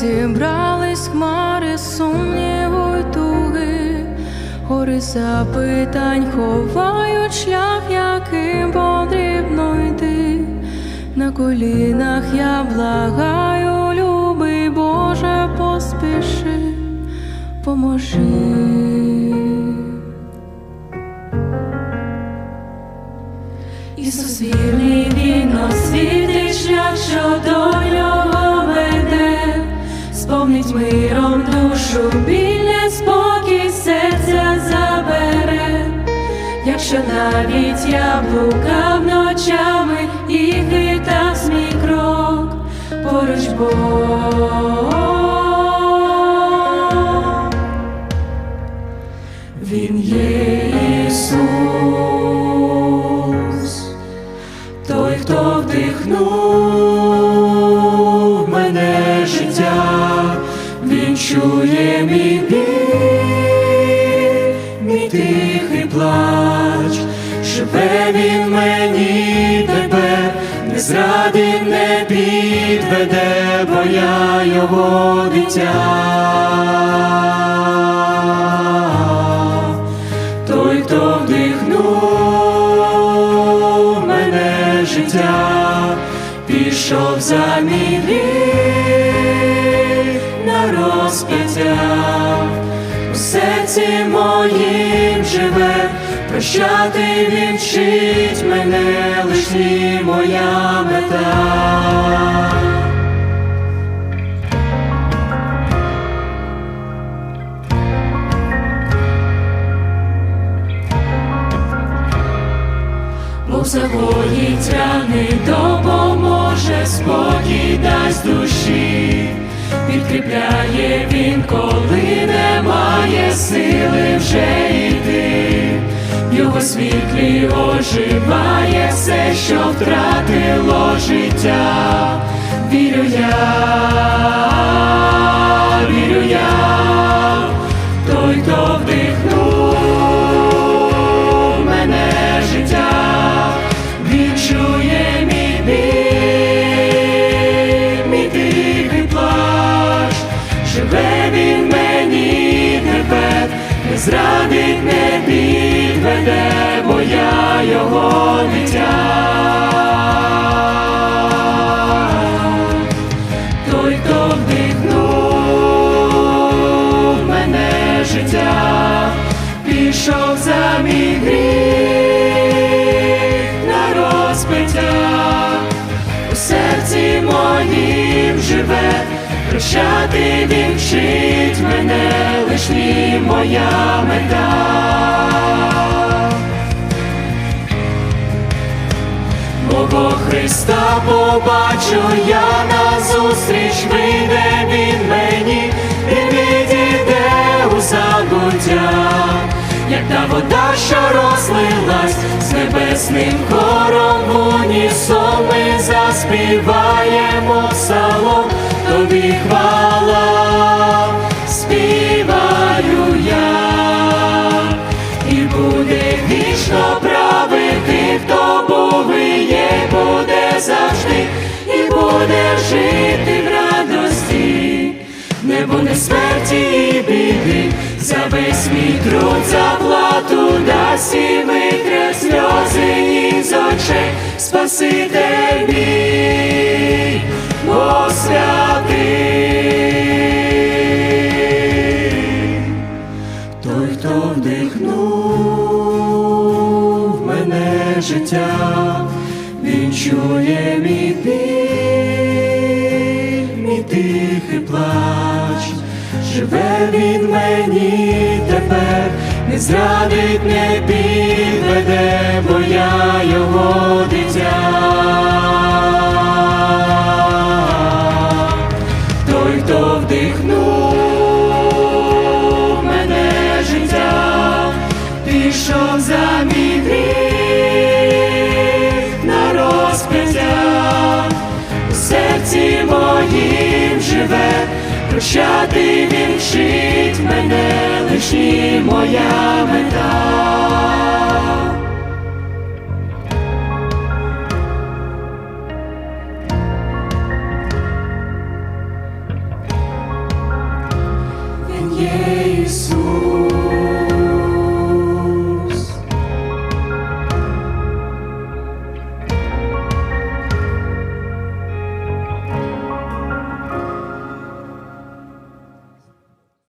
зібрались хмари, сумніву й туги, гори запитань ховають шлях, яким потрібно йти. На колінах я благаю, любий Боже, поспіши, поможи. Ісус вірний якщо навіть я блукав ночами і хитав мій крок, поруч Бог. Він він мені тебе, не зрадить, не підведе, бо я його дитя. Той, хто вдихнув мене життя, пішов за мій на розп'яття, у серці моїм живе, прощати він вчить мене, лиш ні моя мета. Бог загоїть рани, допоможе, спокій дасть душі, підкріпляє він, коли немає сили вже світлі оживає все, що втратило життя. Вірю я, серці моїм живе, прощати він вчить мене, лиш ні моя мета. Мого Христа побачу я назустріч, вийде він мені, він відійде у забуття, як та вода, що розлилась з небесним хором унісон. Ми заспіваємо псалом, тобі хвала, співаю я. І буде вічно правити, хто був є, буде завжди, і буде жити в радості, небо не смерті і біди, за весь мій труд заплату Спаситель мій. Той, хто вдихнув мене життя, він чує мій мій тихий плач, живе він мені тепер, не зрадить, не підведе, бо я його пішов за мій гріх на розп'яття, у серці моїм живе, прощати він вчить мене, лиш моя мета.